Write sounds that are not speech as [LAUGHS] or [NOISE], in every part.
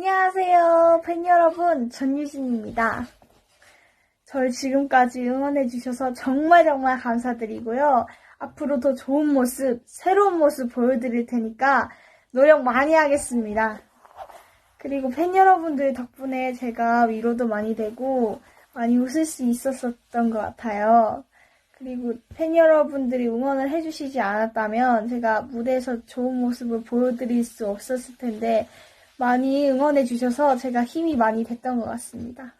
안녕하세요, 팬 여러분. 전유진입니다. 저를 지금까지 응원해주셔서 정말 정말 감사드리고요. 앞으로 더 좋은 모습, 새로운 모습 보여드릴 테니까 노력 많이 하겠습니다. 그리고 팬 여러분들 덕분에 제가 위로도 많이 되고 많이 웃을 수 있었었던 것 같아요. 그리고 팬 여러분들이 응원을 해주시지 않았다면 제가 무대에서 좋은 모습을 보여드릴 수 없었을 텐데 많이 응원해 주셔서 제가 힘이 많이 됐던 것 같습니다.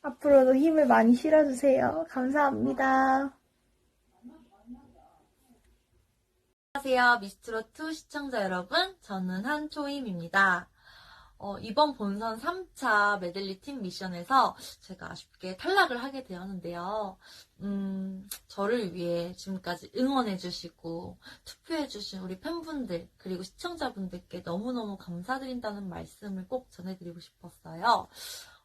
앞으로도 힘을 많이 실어주세요. 감사합니다. 안녕하세요. 미스트롯2 시청자 여러분. 저는 한초임입니다. 어, 이번 본선 3차 메들리 팀 미션에서 제가 아쉽게 탈락을 하게 되었는데요. 음, 저를 위해 지금까지 응원해주시고, 투표해주신 우리 팬분들, 그리고 시청자분들께 너무너무 감사드린다는 말씀을 꼭 전해드리고 싶었어요.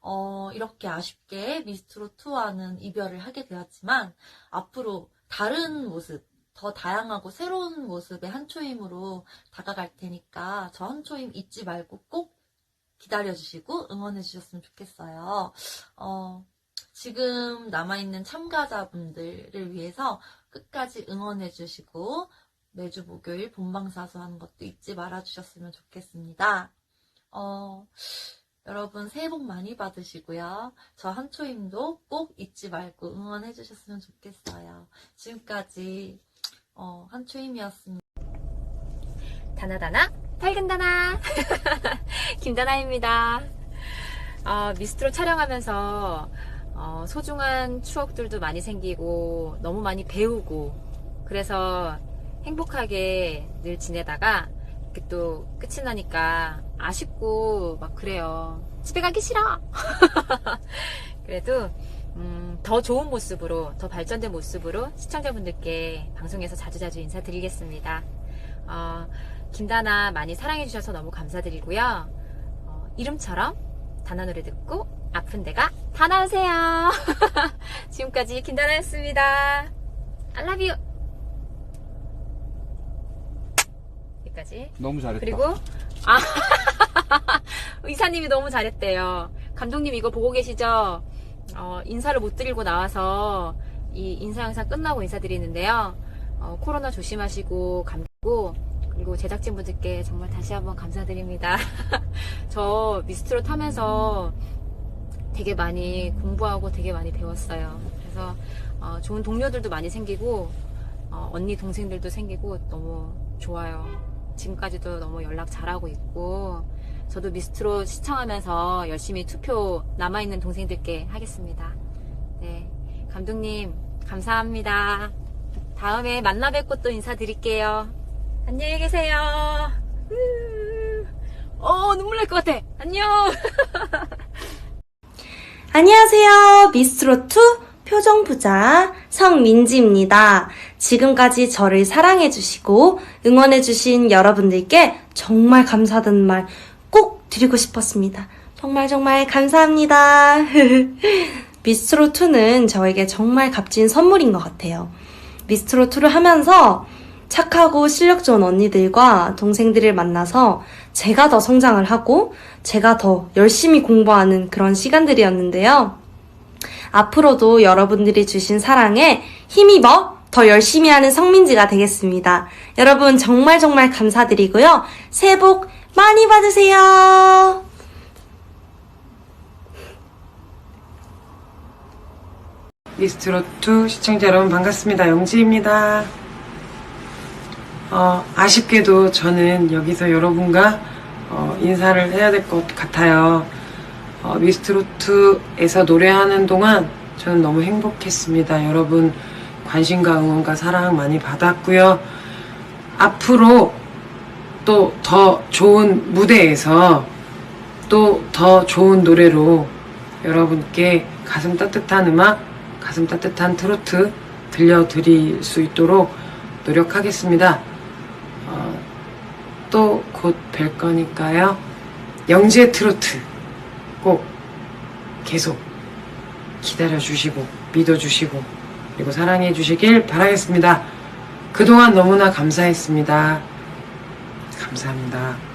어, 이렇게 아쉽게 미스트롯2와는 이별을 하게 되었지만, 앞으로 다른 모습, 더 다양하고 새로운 모습의 한초임으로 다가갈 테니까 저 한초임 잊지 말고 꼭 기다려주시고 응원해주셨으면 좋겠어요. 어, 지금 남아있는 참가자분들을 위해서 끝까지 응원해주시고 매주 목요일 본방사수 하는 것도 잊지 말아주셨으면 좋겠습니다. 어, 여러분 새해 복 많이 받으시고요. 저 한초임도 꼭 잊지 말고 응원해 주셨으면 좋겠어요. 지금까지 어, 한초임이었습니다. 다나다나 밝은다나 [LAUGHS] 김다나입니다. 어, 미스트로 촬영하면서 어, 소중한 추억들도 많이 생기고 너무 많이 배우고 그래서 행복하게 늘 지내다가 또 끝이 나니까 아쉽고 막 그래요. 집에 가기 싫어. [LAUGHS] 그래도 음, 더 좋은 모습으로 더 발전된 모습으로 시청자분들께 방송에서 자주자주 인사드리겠습니다. 어, 김다나 많이 사랑해주셔서 너무 감사드리고요. 어, 이름처럼 다나 노래 듣고 아픈 데가 다 나으세요. [LAUGHS] 지금까지 김다나였습니다. I love you. 여기까지. 너무 잘했다. 그리고 아 [LAUGHS] 의사님이 너무 잘했대요. 감독님 이거 보고 계시죠? 어, 인사를 못 드리고 나와서 이 인사 영상 끝나고 인사드리는데요. 어, 코로나 조심하시고 감고 그리고 제작진분들께 정말 다시 한번 감사드립니다. [LAUGHS] 저 미스트로 타면서 되게 많이 공부하고 되게 많이 배웠어요. 그래서 어, 좋은 동료들도 많이 생기고 어, 언니 동생들도 생기고 너무 좋아요. 지금까지도 너무 연락 잘하고 있고 저도 미스트로 시청하면서 열심히 투표 남아있는 동생들께 하겠습니다. 네, 감독님 감사합니다. 다음에 만나 뵙고 또 인사드릴게요. 안녕히 계세요. 음. 어 눈물 날 것 같아. 안녕. [LAUGHS] 안녕하세요. 미스트롯2 표정부자 성민지입니다. 지금까지 저를 사랑해주시고 응원해주신 여러분들께 정말 감사하다는 말 꼭 드리고 싶었습니다. 정말 정말 감사합니다. [LAUGHS] 미스트롯2는 저에게 정말 값진 선물인 것 같아요. 미스트롯2를 하면서 착하고 실력 좋은 언니들과 동생들을 만나서 제가 더 성장을 하고 제가 더 열심히 공부하는 그런 시간들이었는데요. 앞으로도 여러분들이 주신 사랑에 힘입어 더 열심히 하는 성민지가 되겠습니다. 여러분 정말 정말 감사드리고요. 새해 복 많이 받으세요. 미스트롯2 시청자 여러분 반갑습니다. 영지입니다. 어, 아쉽게도 저는 여기서 여러분과 어, 인사를 해야 될 것 같아요. 어, 미스트롯2에서 노래하는 동안 저는 너무 행복했습니다. 여러분 관심과 응원과 사랑 많이 받았고요. 앞으로 또 더 좋은 무대에서 또 더 좋은 노래로 여러분께 가슴 따뜻한 음악, 가슴 따뜻한 트로트 들려드릴 수 있도록 노력하겠습니다. 어, 또곧 뵐 거니까요. 영지의 트로트 꼭 계속 기다려주시고 믿어주시고 그리고 사랑해 주시길 바라겠습니다. 그동안 너무나 감사했습니다. 감사합니다.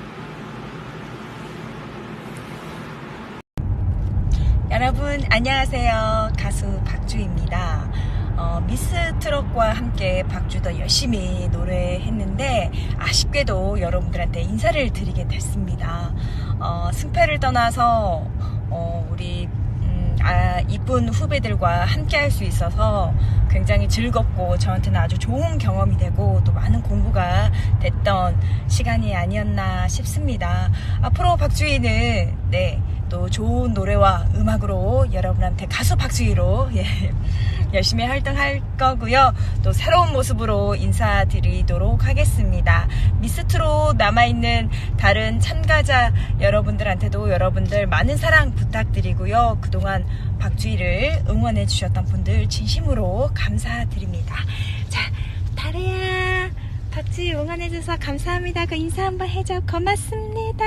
여러분 안녕하세요. 가수 박주입니다. 어, 미스 트롯과 함께 박주도 열심히 노래했는데 아쉽게도 여러분들한테 인사를 드리게 됐습니다. 어, 승패를 떠나서 어, 우리 음, 아, 이쁜 후배들과 함께 할 수 있어서 굉장히 즐겁고 저한테는 아주 좋은 경험이 되고 또 많은 공부가 됐던 시간이 아니었나 싶습니다. 앞으로 박주희는 네, 또 좋은 노래와 음악으로 여러분한테 가수 박주희로 [LAUGHS] 예, 열심히 활동할 거고요. 또 새로운 모습으로 인사드리도록 하겠습니다. 미스트로 남아있는 다른 참가자 여러분들한테도 여러분들 많은 사랑 부탁드리고요. 그동안 박주희를 응원해 주셨던 분들 진심으로 감사드립니다. 자, 다리야. 박주희 응원해줘서 감사합니다. 그 인사 한번 해줘. 고맙습니다.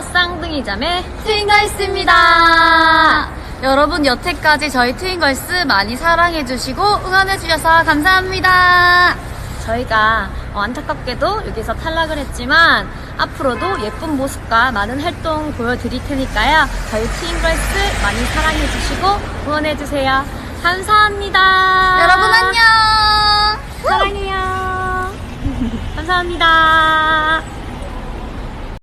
쌍둥이자매 트윈걸스입니다. 여러분 여태까지 저희 트윈걸스 많이 사랑해주시고 응원해주셔서 감사합니다. 저희가 어, 안타깝게도 여기서 탈락을 했지만 앞으로도 예쁜 모습과 많은 활동 보여드릴 테니까요. 저희 트윈걸스 많이 사랑해주시고 응원해주세요. 감사합니다. 여러분 안녕. 사랑해요. [LAUGHS] 감사합니다.